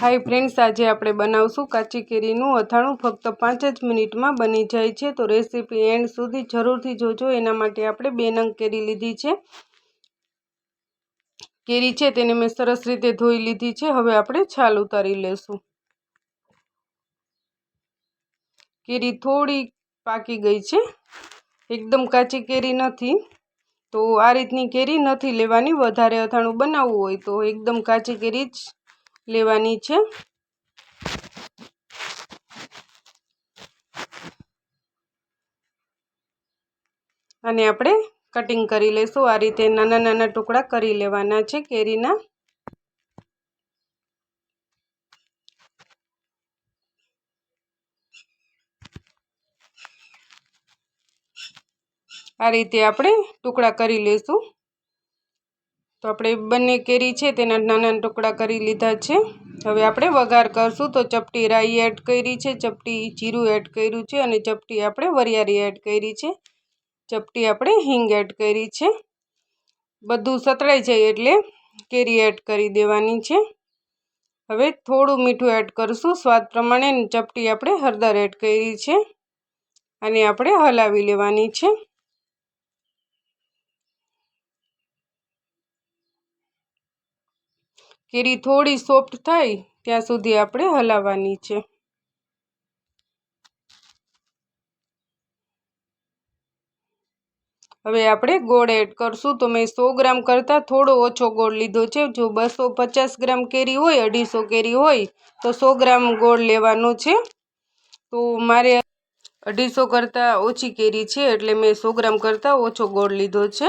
Hi friends, આજે આપણે બનાવશું કાચી કેરીનું અથાણું ફક્ત પાંચ જ મિનિટમાં બની જાય છે. તો રેસીપી એન્ડ સુધી જરૂરથી જોજો. એના માટે આપણે બે નંગ કેરી લીધી છે. કેરી છે તેને મેં સરસ રીતે ધોઈ લીધી છે. હવે આપણે છાલ ઉતારી લેશું. કેરી થોડી પાકી ગઈ છે. એકદમ કાચી કેરી નથી. તો આ રીતની કેરી નથી લેવાની. વધારે અથાણું બનાવવું હોય તો એકદમ કાચી કેરી જ લેવાની છે. અને આપણે કટિંગ કરી લઈશું. આ રીતે નાના નાના ટુકડા કરી લેવાના છે કેરીના. આ રીતે આપણે ટુકડા કરી લઈશું. તો આપણે બંને કેરી છે તેના નાના ટુકડા કરી લીધા છે. હવે આપણે વઘાર કરશું તો ચપટી રાઈ એડ કરી છે, ચપટી જીરું એડ કર્યું છે અને ચપટી આપણે વરિયાળી એડ કરી છે. ચપટી આપણે હિંગ એડ કરી છે. બધું સતળાઈ જાય એટલે કેરી એડ કરી દેવાની છે. હવે થોડું મીઠું એડ કરશું, સ્વાદ પ્રમાણે ચપટી આપણે હળદર એડ કરી છે. અને આપણે હલાવી લેવાની છે. કેરી થોડી સોફ્ટ થાય, ત્યાં સુધી આપણે હલાવવાની છે. હવે આપણે ગોળ એડ કરશું. તો મેં સો ગ્રામ કરતાં થોડો ઓછો ગોળ લીધો છે. જો બસો પચાસ ગ્રામ કેરી હોય, અઢીસો કેરી હોય, તો સો ગ્રામ ગોળ લેવાનો છે. તો મારે અઢીસો કરતાં ઓછી કેરી છે, એટલે મેં સો ગ્રામ કરતાં ઓછો ગોળ લીધો છે.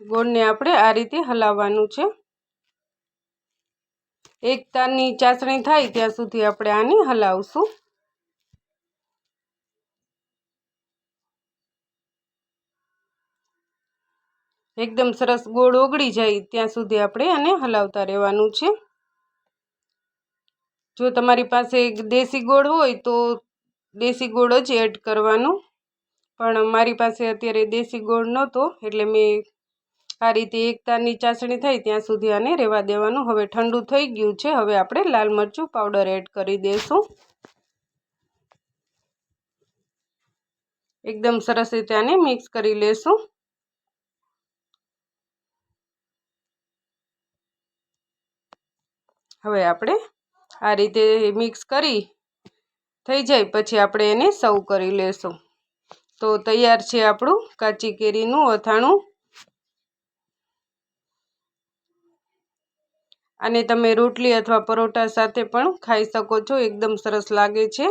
ગોળને આપણે આ રીતે હલાવવાનું છે. એક તારની ચાસણી થાય ત્યાં સુધી આપણે આને હલાવશું. એકદમ સરસ ગોળ ઓગળી જાય ત્યાં સુધી આપણે આને હલાવતા રહેવાનું છે. જો તમારી પાસે દેશી ગોળ હોય તો દેશી ગોળ જ એડ કરવાનું. પણ મારી પાસે અત્યારે દેશી ગોળ નહોતો, એટલે મેં આ રીતે એક તારની ચાસણી થાય ત્યાં સુધી આને રહેવા દેવાનું. હવે ઠંડુ થઈ ગયું છે. હવે આપણે લાલ મરચું પાવડર એડ કરી દઈશું એકદમ સરસ રીતે આને મિક્સ કરી લેશું. હવે આપણે આ રીતે મિક્સ કરી થઈ જાય પછી આપણે એને સર્વ કરી લેશું. તો તૈયાર છે આપણું કાચી કેરીનું અથાણું. અને તમે રોટલી અથવા પરોઠા સાથે પણ ખાઈ શકો છો. એકદમ સરસ લાગે છે.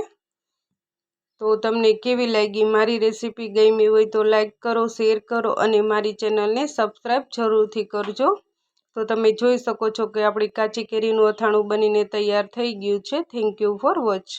તો તમને કેવી લાગી મારી રેસીપી ગમી હોય તો લાઈક કરો, શેર કરો અને મારી ચેનલને સબસ્ક્રાઈબ જરૂરથી કરજો. તો તમે જોઈ શકો છો કે આપણી કાચી કેરીનું અથાણું બનીને તૈયાર થઈ ગયું છે. Thank you for watch.